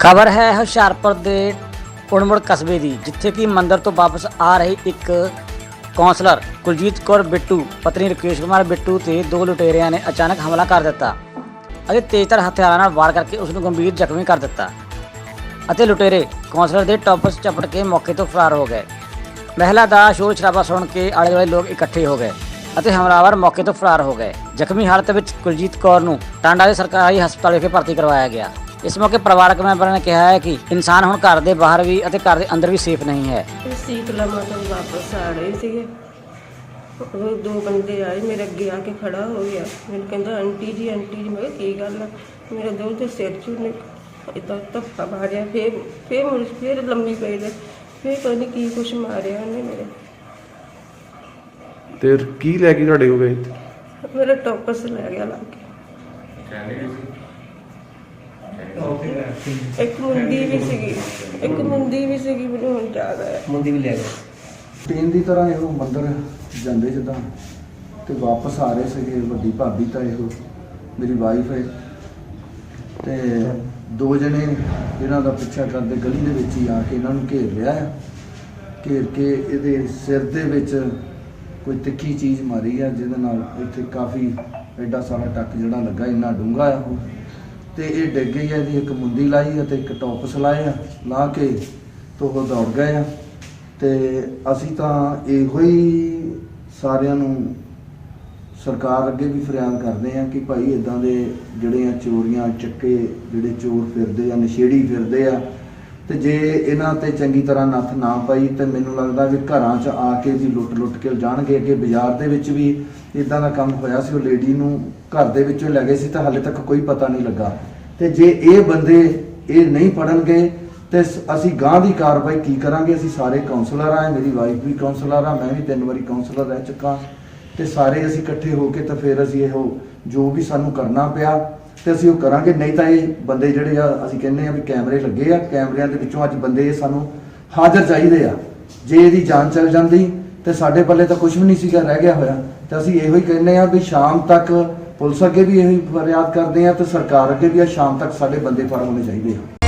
ਖਬਰ ਹੈ ਹੁਸ਼ਿਆਰਪੁਰ ਦੇ ਉਣਮੁੜ ਕਸਬੇ ਦੀ, ਜਿੱਥੇ ਕਿ ਮੰਦਰ ਤੋਂ ਵਾਪਸ ਆ ਰਹੀ ਇੱਕ ਕੌਂਸਲਰ ਕੁਲਜੀਤ ਕੌਰ ਬਿੱਟੂ, ਪਤਨੀ ਰਕੇਸ਼ ਕੁਮਾਰ ਬਿੱਟੂ ਤੇ ਦੋ ਲੁਟੇਰਿਆਂ ਨੇ ਅਚਾਨਕ ਹਮਲਾ ਕਰ ਦਿੱਤਾ ਅਤੇ ਤੇਜ਼ਧਾਰ ਹਥਿਆਰਾਂ ਨਾਲ ਵਾਰ ਕਰਕੇ ਉਸ ਨੂੰ ਗੰਭੀਰ ਜ਼ਖਮੀ ਕਰ ਦਿੱਤਾ ਅਤੇ ਲੁਟੇਰੇ ਕੌਂਸਲਰ ਦੇ ਟੌਪਸ ਚਪਟ ਕੇ ਮੌਕੇ ਤੋਂ ਫਰਾਰ ਹੋ ਗਏ। ਮਹਿਲਾ ਦਾ ਸ਼ੋਰ ਸ਼ਰਾਬਾ ਸੁਣ ਕੇ ਆਲੇ ਦੁਆਲੇ ਲੋਕ ਇਕੱਠੇ ਹੋ ਗਏ ਅਤੇ ਹਮਲਾਵਰ ਮੌਕੇ ਤੋਂ ਫਰਾਰ ਹੋ ਗਏ। ਜ਼ਖਮੀ ਹਾਲਤ ਵਿੱਚ ਕੁਲਜੀਤ ਕੌਰ ਨੂੰ ਟਾਂਡਾ ਦੇ ਸਰਕਾਰੀ ਹਸਪਤਾਲ ਵਿਖੇ ਭਰਤੀ ਕਰਵਾਇਆ ਗਿਆ। ਇਸ ਮੌਕੇ ਪਰਿਵਾਰਕ ਮੈਂਬਰਾਂ ਨੇ ਕਿਹਾ ਹੈ ਕਿ ਇਨਸਾਨ ਹੁਣ ਘਰ ਦੇ ਬਾਹਰ ਵੀ ਅਤੇ ਘਰ ਦੇ ਅੰਦਰ ਵੀ ਸੇਫ ਨਹੀਂ ਹੈ। ਇਹ ਸੀਤਲਾ ਮਾਤਾ ਤੋਂ ਵਾਪਸ ਆ ਰਹੇ ਸੀਗੇ। ਉਹ ਦੋ ਬੰਦੇ ਆਏ ਮੇਰੇ ਅੱਗੇ ਆ ਕੇ ਖੜਾ ਹੋ ਗਿਆ। ਮੈਨੂੰ ਕਹਿੰਦਾ ਆਂਟੀ ਜੀ ਆਂਟੀ ਜੀ। ਮੈਂ ਕਿਹਾ ਕੀ ਗੱਲ ਆ? ਮੇਰੇ ਦੋ ਤੇ ਸਿਰ ਚੋਂ ਨੇ ਇਦਾਂ ਧੱਫਾ ਮਾਰਿਆ। ਫੇਰ ਫੇਰ ਮੁੜ ਫੇਰ ਲੰਮੀ ਪਈ ਦੇ ਫੇਰ ਪਤਾ ਨਹੀਂ ਕੀ ਕੁਛ ਮਾਰਿਆ ਉਹਨੇ ਮੇਰੇ। ਤੇ ਕੀ ਲੈ ਕੇ ਤੁਹਾਡੇ ਹੋ ਗਏ? ਮੇਰਾ ਟੋਪਸ ਲੈ ਗਿਆ ਲਾ ਕੇ। ਇੱਕ ਮੁੰਦੀ ਵੀ ਸੀਗੀ, ਇੱਕ ਮੁੰਦੀ ਵੀ ਸੀਗੀ, ਮੈਨੂੰ ਹੁਣ ਯਾਦ ਆਇਆ। ਮੁੰਦੀ ਵੀ ਲੈ ਗਏ। ਟ੍ਰੇਨ ਦੀ ਤਰ੍ਹਾਂ ਇਹੋ ਮੰਦਰ ਜਾਂਦੇ ਜਿੱਦਾਂ, ਤੇ ਵਾਪਸ ਆ ਰਹੇ ਸੀਗੇ ਵੱਡੀ ਭਾਬੀ ਤਾਂ ਇਹੋ, ਮੇਰੀ ਵਾਈਫ ਹੈ। ਤੇ ਦੋ ਜਣੇ ਇਹਨਾਂ ਦਾ ਪਿੱਛਾ ਕਰਦੇ ਗਲੀ ਦੇ ਵਿੱਚ ਹੀ ਆ ਕੇ ਇਹਨਾਂ ਨੂੰ ਘੇਰ ਲਿਆ ਘੇਰ ਕੇ ਇਹਦੇ ਸਿਰ ਦੇ ਵਿੱਚ ਕੋਈ ਤਿੱਖੀ ਚੀਜ਼ ਮਾਰੀ ਆ, ਜਿਹਦੇ ਨਾਲ ਇੱਥੇ ਕਾਫੀ ਐਡਾ ਸਾਰਾ ਟੱਕ ਜਿਹੜਾ ਲੱਗਾ, ਇੰਨਾ ਡੂੰਘਾ ਆ ਉਹ। ਤੇ ਇਹ ਡਿੱਗ ਗਈ ਆ ਇਹਦੀ ਇੱਕ ਮੁੰਦੀ ਲਾਈ ਅਤੇ ਇੱਕ ਟੌਪਸ ਲਾਏ ਆ, ਲਾ ਕੇ ਤੋਂ ਉਹ ਦੌੜ ਗਏ ਆ। ਤੇ ਅਸੀਂ ਤਾਂ ਇਹੋ ਹੀ ਸਾਰਿਆਂ ਨੂੰ ਸਰਕਾਰ ਅੱਗੇ ਵੀ ਫਰਿਆਦ ਕਰਦੇ ਆ ਕਿ ਭਾਈ ਇਦਾਂ ਦੇ ਜਿਹੜੇ ਆ ਚੋਰੀਆਂ, ਚੱਕੇ ਜਿਹੜੇ ਚੋਰ ਫਿਰਦੇ ਆ, ਨਸ਼ੇੜੀ ਫਿਰਦੇ ਆ ਤੇ ਜੇ ਇਹਨਾਂ ਤੇ ਚੰਗੀ ਤਰ੍ਹਾਂ ਨੱਥ ਨਾ ਪਾਈ ਤੇ ਮੈਨੂੰ ਲੱਗਦਾ ਵੀ ਘਰਾਂ 'ਚ ਆ ਕੇ ਵੀ ਲੁੱਟ ਲੁੱਟ ਕੇ ਜਾਣਗੇ, ਅੱਗੇ ਬਾਜ਼ਾਰ ਦੇ ਵਿੱਚ ਵੀ ਇਦਾਂ ਦਾ ਕੰਮ ਹੋਇਆ ਸੀ, ਉਹ ਲੇਡੀ ਨੂੰ ਘਰ ਦੇ ਵਿੱਚੋਂ ਲੈ ਗਏ ਸੀ ਤਾਂ ਹਾਲੇ ਤੱਕ ਕੋਈ ਪਤਾ ਨਹੀਂ ਲੱਗਾ। ਤੇ ਜੇ ਇਹ ਬੰਦੇ ਇਹ ਨਹੀਂ ਪੜਨਗੇ ਤੇ ਸ- ਅਸੀਂ ਗਾਂ ਦੀ ਕਾਰਵਾਈ ਕੀ ਕਰਾਂਗੇ? ਅਸੀਂ ਸਾਰੇ ਕਾਉਂਸਲਰ ਆ, ਮੇਰੀ ਵਾਈਫ ਵੀ ਕਾਉਂਸਲਰ ਆ, ਮੈਂ ਵੀ ਤਿੰਨ ਵਾਰੀ ਕਾਉਂਸਲਰ ਰਹਿ ਚੁੱਕਾ। ਤੇ ਸਾਰੇ ਅਸੀਂ ਇਕੱਠੇ ਹੋ ਕੇ ਤਾਂ ਫਿਰ ਅਸੀਂ ਇਹੋ ਜੋ ਵੀ ਸਾਨੂੰ ਕਰਨਾ ਪਿਆ ਤੇ ਅਸੀਂ ਉਹ ਕਰਾਂਗੇ, ਨਹੀਂ ਤਾਂ ਇਹ ਬੰਦੇ ਜਿਹੜੇ ਆ, ਅਸੀਂ ਕਹਿੰਦੇ ਆ ਵੀ ਕੈਮਰੇ ਲੱਗੇ ਆ, ਕੈਮਰਿਆਂ ਦੇ ਵਿੱਚੋਂ ਅੱਜ ਬੰਦੇ ਇਹ ਸਾਨੂੰ ਹਾਜ਼ਰ ਚਾਹੀਦੇ ਆ। ਜੇ ਇਹਦੀ ਜਾਨ ਚੱਲ ਜਾਂਦੀ, ਤੇ ਸਾਡੇ ਪੱਲੇ ਤਾਂ ਕੁਝ ਵੀ ਨਹੀਂ ਸੀਗਾ, ਰਹਿ ਗਿਆ ਹੋਇਆ। ਤੇ ਅਸੀਂ ਇਹੋ ਹੀ ਕਹਿੰਦੇ ਆ ਵੀ ਸ਼ਾਮ ਤੱਕ ਪੁਲਿਸ ਅੱਗੇ ਵੀ ਇਹੋ ਹੀ ਫਰਿਆਦ ਕਰਦੇ ਆ ਤੇ ਸਰਕਾਰ ਅੱਗੇ ਵੀ ਆ, ਸ਼ਾਮ ਤੱਕ ਸਾਡੇ ਬੰਦੇ ਫੜ ਹੋਣੇ ਚਾਹੀਦੇ ਆ।